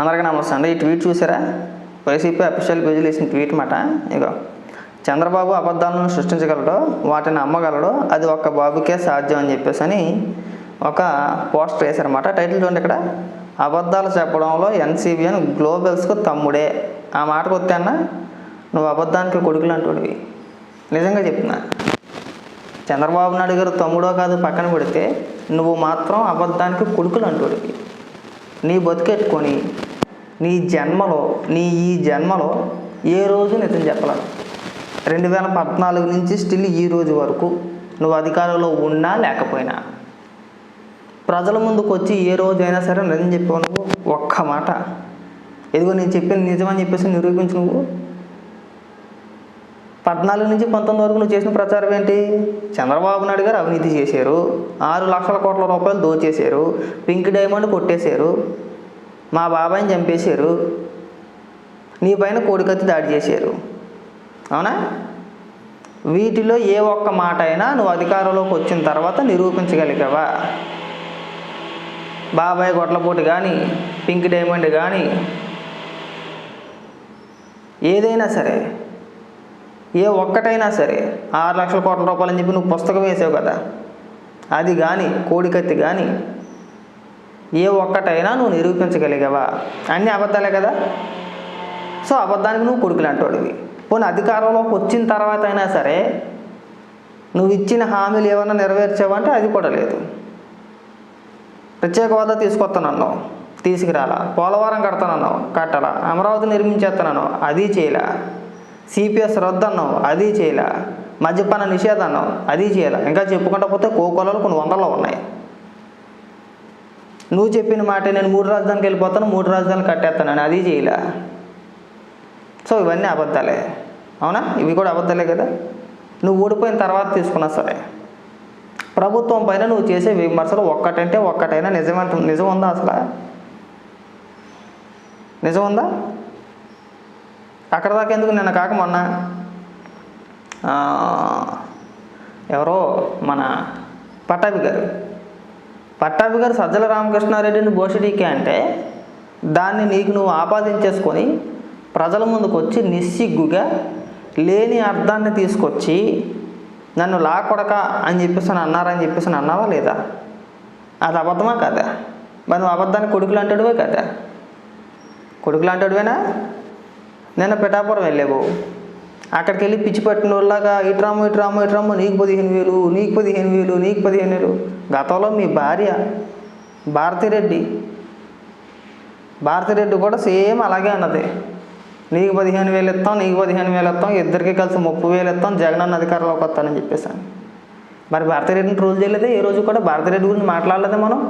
అందరికీ నమస్తే అండి. ఈ ట్వీట్ చూసారా? వైసీపీ అఫీషియల్ పేజీలు వేసిన ట్వీట్ మాట. ఇగో చంద్రబాబు అబద్ధాలను సృష్టించగలడు వాటిని అమ్మగలడు అది ఒక్క బాబుకే సాధ్యం అని చెప్పేసి అని ఒక పోస్టర్ వేశారన్నమాట. టైటిల్ చూడండి ఇక్కడ. అబద్ధాలు చెప్పడంలో ఎన్సీబీఎన్ గ్లోబల్స్కు తమ్ముడే. ఆ మాటకు వస్తే నువ్వు అబద్ధానికి కొడుకులు అంటుడివి. నిజంగా చెప్తున్నా. చంద్రబాబు నాయుడు గారు తమ్ముడో కాదు పక్కన పెడితే నువ్వు మాత్రం అబద్ధానికి కొడుకులు అంటుడివి. నీ బతికెట్టుకొని నీ జన్మలో నీ ఈ జన్మలో ఏ రోజు నిజం చెప్పలేదు రెండు వేల పద్నాలుగు నుంచి స్టిల్ ఈ రోజు వరకు నువ్వు అధికారంలో ఉన్నా లేకపోయినా. ప్రజల ముందుకు వచ్చి ఏ రోజైనా సరే నిజం చెప్పావు నువ్వు? ఒక్క మాట. ఎదుగు నేను చెప్పిన నిజమని చెప్పేసి నిరూపించు నువ్వు. పద్నాలుగు నుంచి పంతొమ్మిది వరకు నువ్వు చేసిన ప్రచారం ఏంటి? చంద్రబాబు నాయుడు గారు అవినీతి చేశారు. ఆరు లక్షల కోట్ల రూపాయలు దోచేశారు. పింక్ డైమండ్ కొట్టేశారు. మా బాబాయిని చంపేశారు. నీ పైన కోడికత్తి దాడి చేశారు. అవునా? వీటిలో ఏ ఒక్క మాట అయినా నువ్వు అధికారంలోకి వచ్చిన తర్వాత నిరూపించగలిగావా? బాబాయ్ గొడ్లపోటు కానీ పింక్ డైమండ్ కానీ ఏదైనా సరే ఏ ఒక్కటైనా సరే ఆరు లక్షల కోట్ల రూపాయలు అని చెప్పి నువ్వు పుస్తకం వేసావు కదా. అది కానీ కోడికత్తి కానీ ఏ ఒక్కటైనా నువ్వు నిరూపించగలిగావా? అన్నీ అబద్ధాలే కదా. సో అబద్ధానికి నువ్వు కొడుకులు పోనీ అధికారంలోకి వచ్చిన తర్వాత అయినా సరే నువ్వు ఇచ్చిన హామీలు ఏమైనా నెరవేర్చావంటే అది కూడా లేదు. ప్రత్యేక హోదా తీసుకొస్తానన్నావు తీసుకురాలా. పోలవరం కడతానన్నావు. కట్టాలా. అమరావతి నిర్మించేస్తానన్నావు అది చేయలే. సిపిఎస్ రద్దన్నావు అది చేయలే. మద్యపాన నిషేధం అన్నావు అది చేయలే. ఇంకా చెప్పుకుంటా పోతే కోకోలలో కొన్ని వందల్లో ఉన్నాయి. నువ్వు చెప్పిన మాట నేను మూడు రాజధానికి వెళ్ళిపోతాను మూడు రాజధానులు కట్టేస్తానని అది చేయలే. సో ఇవన్నీ అబద్ధాలే. అవునా? ఇవి కూడా అబద్ధాలే కదా? నువ్వు ఓడిపోయిన తర్వాత తీసుకున్నా సరే. ప్రభుత్వం పైన నువ్వు చేసే విమర్శలు ఒక్కటంటే ఒక్కటైనా నిజమంట నిజం ఉందా అసలు? నిజం ఉందా? అక్కడ దాకా ఎందుకు నిన్న కాక మొన్న? ఎవరో మన పట్టాభి గారు. పట్టాభి గారు సజ్జల రామకృష్ణారెడ్డిని బోషడీకే అంటే దాన్ని నీకు నువ్వు ఆపాదించేసుకొని ప్రజల ముందుకు వచ్చి నిస్సిగ్గుగా లేని అర్థాన్ని తీసుకొచ్చి నన్ను లాకొడక అని చెప్పేసి అని అన్నారని చెప్పేసి అన్నావా లేదా? అది అబద్ధమా కదా? మరి నువ్వు అబద్ధాన్ని కొడుకులు అంటాడువే కదా? కొడుకులు అంటాడువేనా? నిన్న పిఠాపురం వెళ్ళావు. అక్కడికి వెళ్ళి పిచ్చి పట్టిన వాళ్ళగా ఇట్రాము ఇట్రాము ఇట్రాము నీకు పదిహేను వేలు నీకు పదిహేను వేలు నీకు పదిహేను వేలు. గతంలో మీ భార్య భారతిరెడ్డి భారతిరెడ్డి కూడా సేమ్ అలాగే అన్నది. నీకు పదిహేను వేలు ఇస్తాం నీకు పదిహేను వేలు ఇస్తాం ఇద్దరికి కలిసి ముప్పై వేలు ఇస్తాం జగనన్న అధికారంలోకి వస్తానని చెప్పేసాను మరి భారతిరెడ్డిని ట్రోల్ చేయలేదే? ఏ రోజు కూడా భారతిరెడ్డి గురించి మాట్లాడలేదే మనం?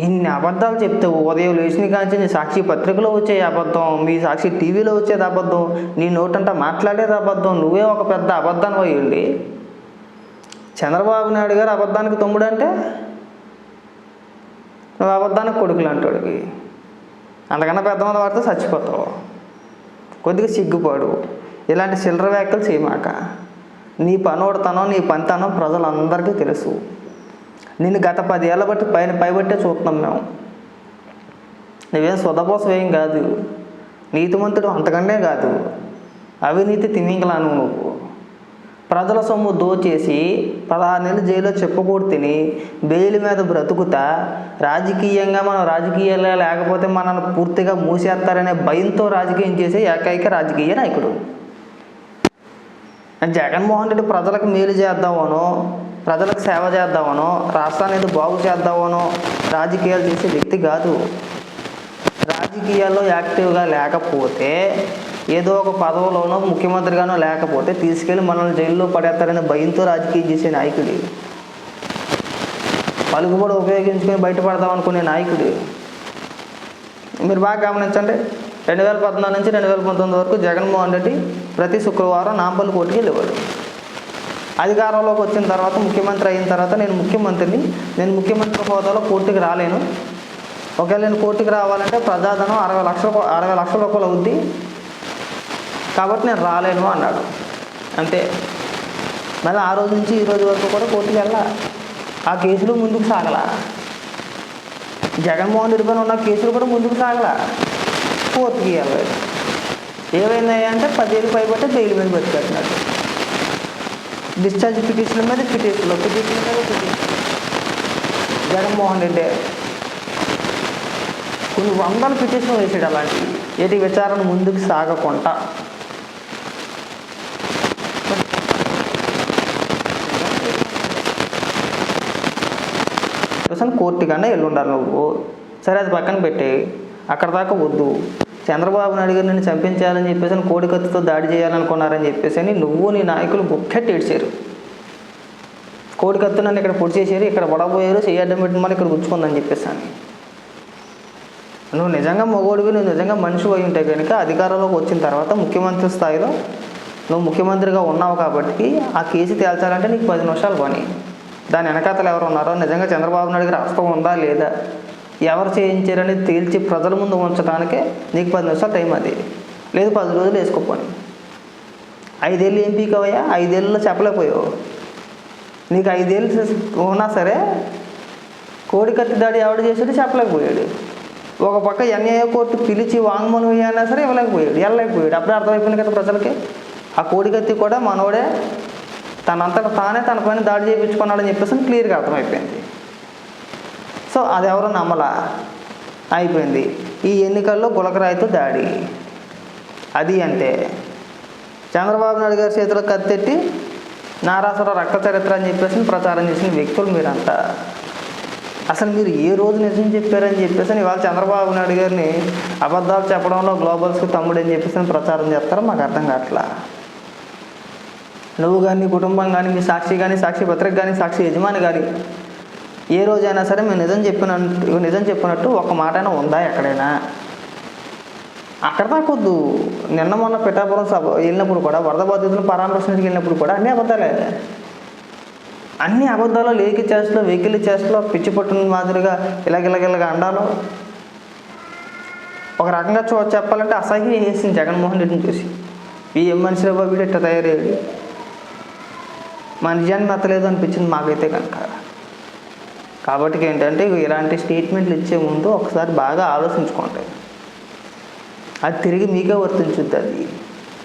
ఇన్ని అబద్ధాలు చెప్తే ఉదయం లేచిన కాంచి నీ సాక్షి పత్రికలో వచ్చే అబద్ధం మీ సాక్షి టీవీలో వచ్చేది అబద్ధం నీ నోటంట మాట్లాడేది అబద్ధం నువ్వే ఒక పెద్ద అబద్ధాన్ని పోయండి. చంద్రబాబు నాయుడు గారు అబద్ధానికి తమ్ముడు అంటే నువ్వు అబద్ధానికి కొడుకులు అంటాడుకి. అంతకన్నా పెద్దమంది వాడితే చచ్చిపోతావు. కొద్దిగా సిగ్గుపాడు. ఇలాంటి చిల్లర వ్యాఖ్యలు చేయమాక. నీ పనోడతనం నీ పనితనం ప్రజలందరికీ తెలుసు. నేను గత పది ఏళ్ళ బట్టి పైన పైబట్టే చూస్తున్నాం మేము. నువ్వేం సొదపోసం ఏం కాదు. నీతిమంతుడు అంతకంటే కాదు. అవినీతి తిమింగలాను నువ్వు. ప్రజల సొమ్ము దోచేసి పదహారు నెలలు జైల్లో చెప్పకూడదు తిని బెయిల్ మీద బ్రతుకుతా రాజకీయంగా మనం రాజకీయాల్లో లేకపోతే మనల్ని పూర్తిగా మూసేస్తారనే భయంతో రాజకీయం చేసే ఏకైక రాజకీయ నాయకుడు. జగన్మోహన్ రెడ్డి ప్రజలకు మేలు చేద్దామనో ప్రజలకు సేవ చేద్దామనో రాష్ట్రాన్ని బాగు చేద్దామనో రాజకీయాలు చేసే వ్యక్తి కాదు. రాజకీయాల్లో యాక్టివ్గా లేకపోతే ఏదో ఒక పదవిలోనో ముఖ్యమంత్రిగానో లేకపోతే తీసుకెళ్ళి మనల్ని జైల్లో పడేస్తారనే భయంతో రాజకీయం చేసే నాయకుడు. పలుకుబడి ఉపయోగించుకొని బయటపడదాం అనుకునే నాయకుడు. మీరు బాగా గమనించండి. రెండు వేల పద్నాలుగు నుంచి రెండు వేల పంతొమ్మిది వరకు జగన్మోహన్ రెడ్డి ప్రతి శుక్రవారం నాంపల్లి కోర్టుకి వెళ్ళేవాడు. అధికారంలోకి వచ్చిన తర్వాత ముఖ్యమంత్రి అయిన తర్వాత నేను ముఖ్యమంత్రిని. నేను ముఖ్యమంత్రి హోదాలో కోర్టుకి రాలేను. ఒకవేళ నేను కోర్టుకి రావాలంటే ప్రజాధనం అరవై లక్షల అరవై లక్షల రూపాయలు అవుద్ది. కాబట్టి నేను రాలేను అన్నాడు. అంతే. మళ్ళీ ఆ రోజు నుంచి ఈ రోజు వరకు కూడా కోర్టుకి వెళ్ళా. ఆ కేసులు ముందుకు సాగలా. జగన్మోహన్ రెడ్డి పైన ఉన్న కేసులు కూడా ముందుకు సాగలా. కోర్టుకి వెళ్ళలేదు. ఏమైందంటే అంటే పైబట్టే జైలు మీద బతికేస్తున్నాడు. డిశ్చార్జ్ పిటిషన్ మీద పిటిషన్లో పిటిషన్ మీద పిటిషన్ జగన్మోహన్ రెడ్డి కొన్ని వందల పిటిషన్ వేసాడు అలాంటివి ఏది విచారణ ముందుకు సాగకుండా కోర్టు కన్నా వెళ్ళి ఉండాలి నువ్వు సరే అది పక్కన పెట్టి అక్కడ దాకా వద్దు చంద్రబాబు నాయుడు గారు నేను చంపించాలని చెప్పేసి అని కోడికత్తుతో దాడి చేయాలనుకున్నారని చెప్పేసి అని నువ్వు నీ నాయకులు బుక్కెట్ ఏడ్చారు. కోడికత్తు నన్ను ఇక్కడ పొడి చేశారు ఇక్కడ పడబోయారు చేయడం పెట్టిన మళ్ళీ ఇక్కడ గుచ్చుకుందని చెప్పేసి అని. నువ్వు నిజంగా మగోడివి నువ్వు నిజంగా మనిషి అయి ఉంటే కనుక అధికారంలోకి వచ్చిన తర్వాత ముఖ్యమంత్రి స్థాయిలో నువ్వు ముఖ్యమంత్రిగా ఉన్నావు కాబట్టి ఆ కేసు తేల్చాలంటే నీకు పది నిమిషాలు పని. దాని వెనకాతలు ఎవరు ఉన్నారో నిజంగా చంద్రబాబు నాయుడు గారి హస్తం ఉందా లేదా? ఎవరు చేయించారని తేల్చి ప్రజల ముందు ఉంచడానికే నీకు పది నిమిషాలు టైం అది. లేదు పది రోజులు వేసుకోపోని ఐదేళ్ళు ఏం పీకవయ్యా? ఐదేళ్ళలో చెప్పలేకపోయావు. నీకు ఐదేళ్ళు ఉన్నా సరే కోడి కత్తి దాడి ఎవడు చేసాడు చెప్పలేకపోయాడు. ఒక పక్క ఎన్ఐఏ కోర్టు పిలిచి వాంగ్మూలం ఇవ్వనా సరే ఇవ్వలేకపోయాడు వెళ్ళలేకపోయాడు. అప్పుడే అర్థమైపోయింది కదా ప్రజలకి. ఆ కోడి కత్తి కూడా మనోడే తనంతట తానే తన పైన దాడి చేయించుకున్నాడని చెప్పేసి క్లియర్గా అర్థమైపోయింది. సో అది ఎవరు నమ్మలా. అయిపోయింది. ఈ ఎన్నికల్లో గులకరాయితో దాడి. అది అంటే చంద్రబాబు నాయుడు గారి చేతిలో కత్తెట్టి నారాసుర రక్త చరిత్ర అని చెప్పేసి ప్రచారం చేసిన వ్యక్తులు మీరంతా. అసలు మీరు ఏ రోజు నిజం చెప్పారని చెప్పేసి ఇవాళ చంద్రబాబు నాయుడు గారిని అబద్ధాలు చెప్పడంలో గ్లోబల్స్కి తమ్ముడు అని చెప్పేసి ప్రచారం చేస్తారో మాకు అర్థం కావట్లా? నువ్వు కానీ కుటుంబం కానీ మీ సాక్షి కానీ సాక్షి పత్రిక కానీ సాక్షి యజమాని కానీ ఏ రోజైనా సరే మేము నిజం చెప్పినట్టు నిజం చెప్పినట్టు ఒక మాట అయినా ఉందా ఎక్కడైనా? అక్కడ దాకొద్దు నిన్న మొన్న పిఠాపురం సభ వెళ్ళినప్పుడు కూడా వరద బాధితులను పరామర్శించడానికి వెళ్ళినప్పుడు కూడా అన్నీ అబద్ధాలే. అన్ని అబద్ధాలు లేకి చేస్తలో వెకిలి చేస్తలో పిచ్చి పట్టిన మాదిరిగా ఇలాగిలగిలగా అండాలో. ఒక రకంగా చూ చెప్పాలంటే అసహ్యం చేసింది జగన్మోహన్ రెడ్డిని చూసి. ఈ ఏం మనిషి బాబు వీడు ఇట్లా తయారయ్యాడు. మా నిజాన్ని మెత్తలేదు అనిపించింది మాకైతే కనుక కాబట్టి ఏంటంటే ఇలాంటి స్టేట్మెంట్లు ఇచ్చే ముందు ఒకసారి బాగా ఆలోచించుకోండి. అది తిరిగి మీకే వర్తించుద్ది అది.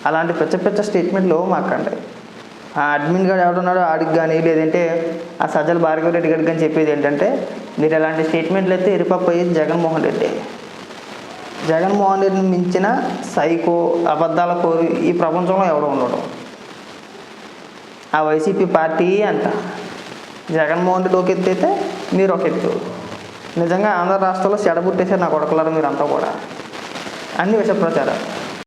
అలాంటి పెద్ద పెద్ద స్టేట్మెంట్లు మాకండి. ఆ అడ్మిన్ గారు ఎవడున్నాడో ఆడికి కానీ లేదంటే ఆ సజ్జల భార్గవ రెడ్డి గారికి కానీ చెప్పేది ఏంటంటే మీరు ఎలాంటి స్టేట్మెంట్లు అయితే ఎరిపప్పు అయ్యేది జగన్మోహన్ రెడ్డి. జగన్మోహన్ రెడ్డిని మించిన సైకో అబద్ధాల కోరి ఈ ప్రపంచంలో ఎవడో ఉండడం. ఆ వైసీపీ పార్టీ అంట జగన్మోహన్ రెడ్డి ఒక ఎత్తు అయితే మీరు ఒక ఎత్తు నిజంగా ఆంధ్ర రాష్ట్రంలో చెడబుట్టేసారు నా కొడకలారు మీరంతా కూడా. అన్ని విష ప్రచారాలు